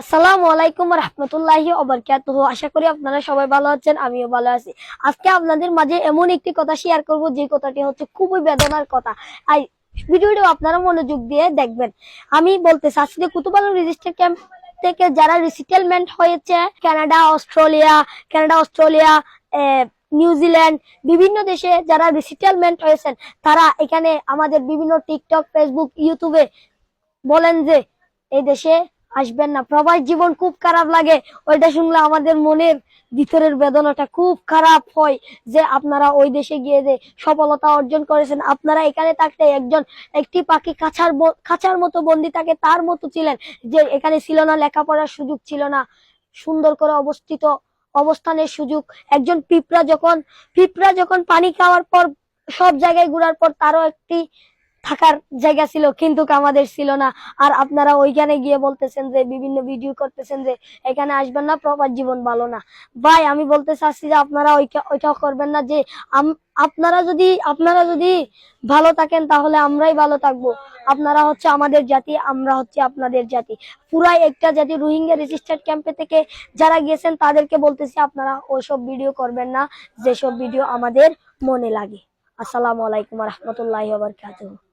আসসালামু আলাইকুম রহমতুল্লাহি ওবরকাতুহু আশা করি আপনারা সবাই ভালো আছেন, আমিও ভালো আছি। আজকে আপনাদের মাঝে এমন একটি কথা শেয়ার করব, যে কথাটি হচ্ছে খুবই বেদনার কথা। আর ভিডিওটি আপনারা মনোযোগ দিয়ে দেখবেন। আমি বলতে চাচ্ছি যে কুতুবালু রেজিস্টার ক্যাম্প থেকে যারা রিসিটেলমেন্ট হয়েছে, Canada, Australia Canada, Australia New Zealand বিভিন্ন দেশে যারা রিসিটেলমেন্ট হয়েছেন, তারা এখানে আমাদের বিভিন্ন টিকটক ফেসবুক ইউটিউবে বলেন যে, এই দেশে আসবেন না। প্রবাস জীবন খুব খারাপ লাগে। ওইটা শুনলে আমাদের মনের ভিতরের বেদনাটা খুব খারাপ হয় যে আপনারা ওই দেশে গিয়ে যে সফলতা অর্জন করেছেন। আপনারা এখানে থাকতে একজন একটি পাখি ব- খাঁচার মতো বন্দি থাকে, তার মতো ছিলেন যে এখানে ছিল না, লেখাপড়ার সুযোগ ছিল না। সুন্দর করে অবস্থিত অবস্থানের সুযোগ। একজন পিঁপড়া যখন পিঁপড়া যখন পানি খাওয়ার পর, সব জায়গায় ঘোরার পর তারও একটি থাকার জায়গা ছিল, কিন্তু আমাদের ছিল না। আর আপনারা ওইখানে গিয়ে বলতেছেন যে, বিভিন্ন ভিডিও করতেছেন যে, এখানে আসবেন না, প্রবাস জীবন ভালো না। ভাই, আমি বলতে চাচ্ছি যে, আপনারা ওইটা- ওইটাও করবেন না যে আপনারা যদি আপনারা যদি ভালো থাকেন, তাহলে আমরাই ভালো থাকব। আপনারা হচ্ছে আমাদের জাতি, আমরা হচ্ছে আপনাদের জাতি। পুরাই একটা জাতি রোহিঙ্গা রেজিস্টার্ড ক্যাম্পে থেকে যারা গিয়েছেন, তাদেরকে বলতেছি, আপনারা ওইসব ভিডিও করবেন না, যেসব ভিডিও আমাদের মনে লাগে। আসসালামু আলাইকুম রহমতুল্লাহ বারকাতুহ।